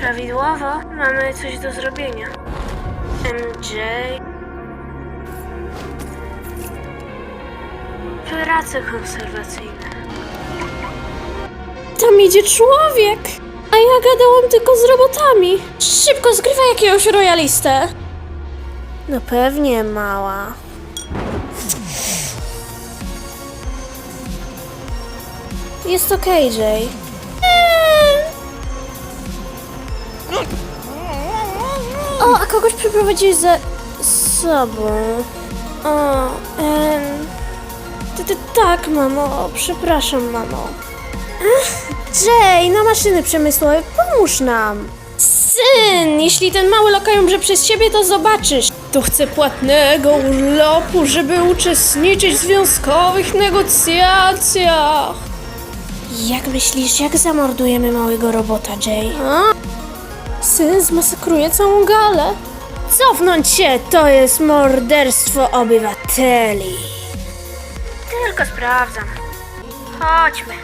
Prawidłowo, mamy coś do zrobienia. MJ... Prace konserwacyjne. Tam idzie człowiek! A ja gadałam tylko z robotami. Szybko zgrywaj jakiegoś royalistę. No pewnie, mała. Jest okej, Jay. O, a kogoś przyprowadziłeś za sobą. O, em, Ty, ty, tak, mamo. Przepraszam, mamo. Jay, na maszyny przemysłowe, pomóż nam. Syn, jeśli ten mały lokaj umrze przez ciebie, to zobaczysz. Tu chcę płatnego urlopu, żeby uczestniczyć w związkowych negocjacjach. Jak myślisz, jak zamordujemy małego robota, Jay? A? Syn zmasakruje całą galę. Cofnąć się, to jest morderstwo obywateli. Tylko sprawdzam. Chodźmy.